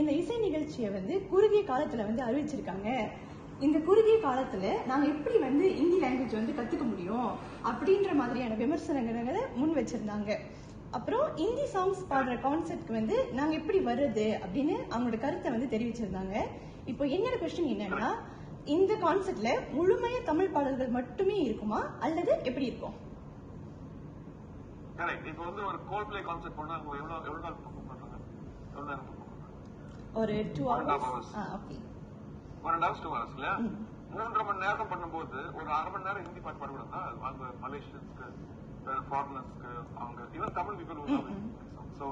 இந்த இசை நிகழ்ச்சியை வந்து குறுகிய காலத்துல வந்து அறிவிச்சிருக்காங்க. இந்த குறுகிய காலத்துல நாங்க எப்படி வந்து இந்தி லாங்குவேஜ் வந்து கத்துக்க முடியும் அப்படின்ற மாதிரியான விமர்சனங்களை முன் வச்சிருந்தாங்க. அப்புறம் இந்தி சாங்ஸ் பாடுற கான்செப்ட்க்கு வந்து நாங்க எப்படி வர்றது அப்படின்னு அவங்களோட கருத்தை வந்து தெரிவிச்சிருந்தாங்க. இப்போ என்னோட கொஸ்டின் என்னன்னா இந்த கான்செப்ட்ல முழுமைய தமிழ் பாடல்கள் மட்டுமே இருக்குமா? அல்லது எப்படி இருக்கும்? கரெக்ட் இப்போ வந்து ஒரு கோல் பிளே கான்செப்ட் பண்ணா எவ்வளவு எவ்வளவு நாள் பண்றாங்க எவ்வளவு நேரம் ஒரு two hours. Okay one and hours two hours இல்லையா. மூன்றரை மணி நேரம் பண்ணும்போது ஒரு அரை மணி நேரம் ஹிந்தி பாட்டு பாடக்கூடாதா அவங்க மலேசியன்ஸ்க்கு ஃபாரினர்ஸ்க்கு அவங்க ஈவன் தமிழ் பீப்புள். ஸோ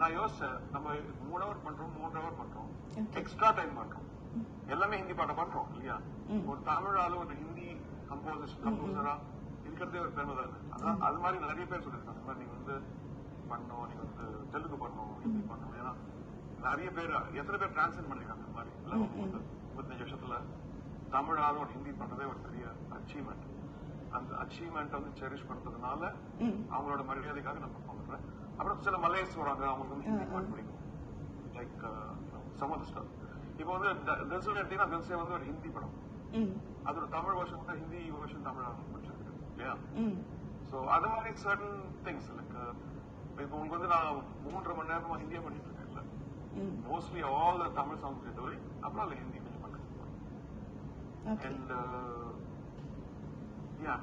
நான் யோசிச்சேன் நம்ம மூணு ஹவர் பண்றோம் மூன்று ஹவர் பண்றோம். எக்ஸ்ட்ரா டைம் பண்றோம். எல்லாமே ஹிந்தி பாட்டை பண்றோம் இல்லையா. ஒரு தமிழ் ஆளு ஒரு ஹிந்தி கம்போசர் கம்போசரா இருக்கிறதே ஒரு பெருமை தானே. அதான் அது மாதிரி நிறைய பேர் சொல்லியிருக்காங்க. நீங்க வந்து பண்ணணும் நீங்க வந்து தெலுங்கு பண்ணணும் ஹிந்தி பண்ணணும் ஏன்னா நிறைய பேர் எத்தனை பேர் டிரான்ஸ்லேட் பண்ணிருக்காங்க இந்த மாதிரி? முப்பத்தஞ்சு வருஷத்துல தமிழ் ஆளும் ஒரு ஹிந்தி பண்றதே ஒரு பெரிய அச்சீவ்மெண்ட் அந்த அச்சீவ்மெண்ட் வந்து செரிஷ் பண்றதுனால அவங்களோட மரியாதைக்காக நான் பண்றேன். அப்புறம் சில மலையர்ஸ் வராங்க அவங்களுக்கு வந்து ஹிந்தி. பாட்டு பிடிக்கும். லைக் சமத ஸ்டார் இப்போ வந்து தில்சு எடுத்தீங்கன்னா தில்சே வந்து ஒரு ஹிந்தி படம். அதோட தமிழ் வருஷன் கூட ஹிந்தி வருஷன் தமிழ் முடிச்சிருக்கு இல்லையா? ஸோ அது மாதிரி சர்டன் திங்ஸ் லைக் இப்போ உங்களுக்கு வந்து நான் மூன்றரை மணி நேரமா ஹிந்தியா பண்ணிட்டு மோஸ்ட்லி ஆல் தமிழ் சாங்ஸ் கேட்டவை அப்புறம் அதில் ஹிந்தி கொஞ்சம் பண்ணுறேன் அண்ட் யா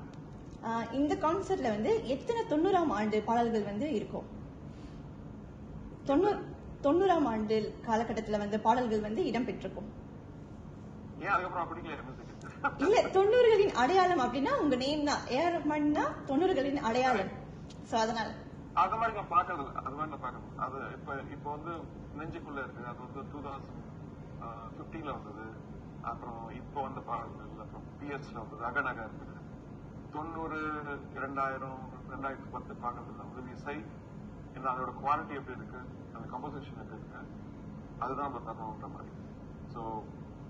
இந்த கான்செர்ட்ல வந்து எத்தனை தொண்ணூறாம் ஆண்டு பாடல்கள் வந்து இருக்கும்? தொண்ணூறு தொண்ணூறாம் ஆண்டு காலகட்டத்துல வந்து பாடல்கள் வந்து இடம்பெற்றிருக்கும். இல்ல தொண்ணூறுகளின் அடையாளம் அப்படின்னா உங்க நேம் தான். ஏஆர் ரஹ்மான்னா தொண்ணூறுகளின் அடையாளம். சோ அதனால. அது மாதிரி நான் பார்க்கறது அது மாதிரி நான் பார்க்கறது அது இப்ப இப்போ வந்து நெஞ்சுக்குள்ள இருக்கு. அது வந்து டூ தௌசண்ட் ஃபிஃப்டீன்ல வந்தது. அப்புறம் இப்போ வந்த பாடல்கள் அப்புறம் பிஎஸ்ல வந்தது. அகநகா இருக்குது. தொண்ணூறு இரண்டாயிரம் ரெண்டாயிரத்தி பத்து பாடல்கள் வந்து இசை என்ன அதோட குவாலிட்டி எப்படி இருக்கு? அந்த கம்போசிஷன் எப்படி இருக்கு? அதுதான் நம்ம தரணுன்ற மாதிரி. ஸோ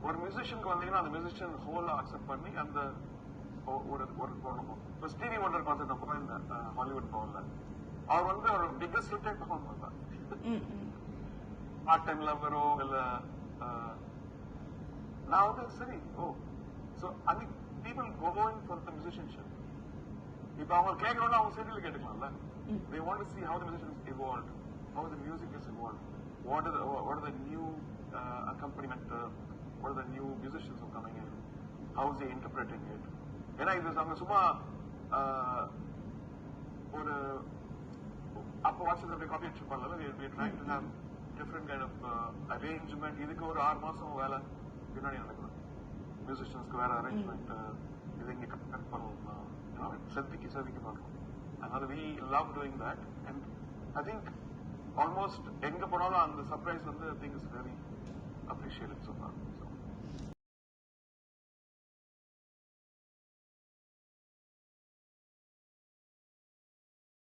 ஒரு மியூசிஷியனுக்கு வந்தீங்கன்னா அந்த மியூசிஷியன் ஹோல் அக்செப்ட் பண்ணி அந்த ஒரு ஒரு போடணும் இப்போ ஸ்டீவி ஒண்டர் கான்செப்ட் நான் இந்த ஹாலிவுட் பவன்ல அவர் வந்து ஒரு பிக்கஸ்ட் பர்ஃபார்ம் பண்ணார் ம் ம் பார்ட் டைம் லவ்வரோ இல்ல நான் வந்து சரி ஓ ஸோ அது people going for the musicianship இப்போ அவங்க கேட்கணும்னா அவங்க சீரியல் கேட்டுக்கலாம்ல ம். they want to see how the musicians evolved, how the music is evolved, what are the what are the new uh, accompaniment, uh, what are the new musicians who are coming in, how is they interpreting it. ஏன்னா இது அவங்க சும்மா uh, ஒரு அப்படி காப்பி to have different kind of uh, arrangement. இதுக்கு ஒரு ஆறு மாசம் வேலை பின்னாடி நடக்குது. மியூசிஷியன்ஸ்க்கு வேற அரேஞ்ச்மெண்ட் இது இங்க கட் பண்ணணும் செதுக்கி செதுக்கி பண்றோம் அதனால we love doing that and I think almost எங்க போனாலும் அந்த சர்ப்ரைஸ் வந்து இஸ் வெரி அப்ரிஷியேட் ஸோ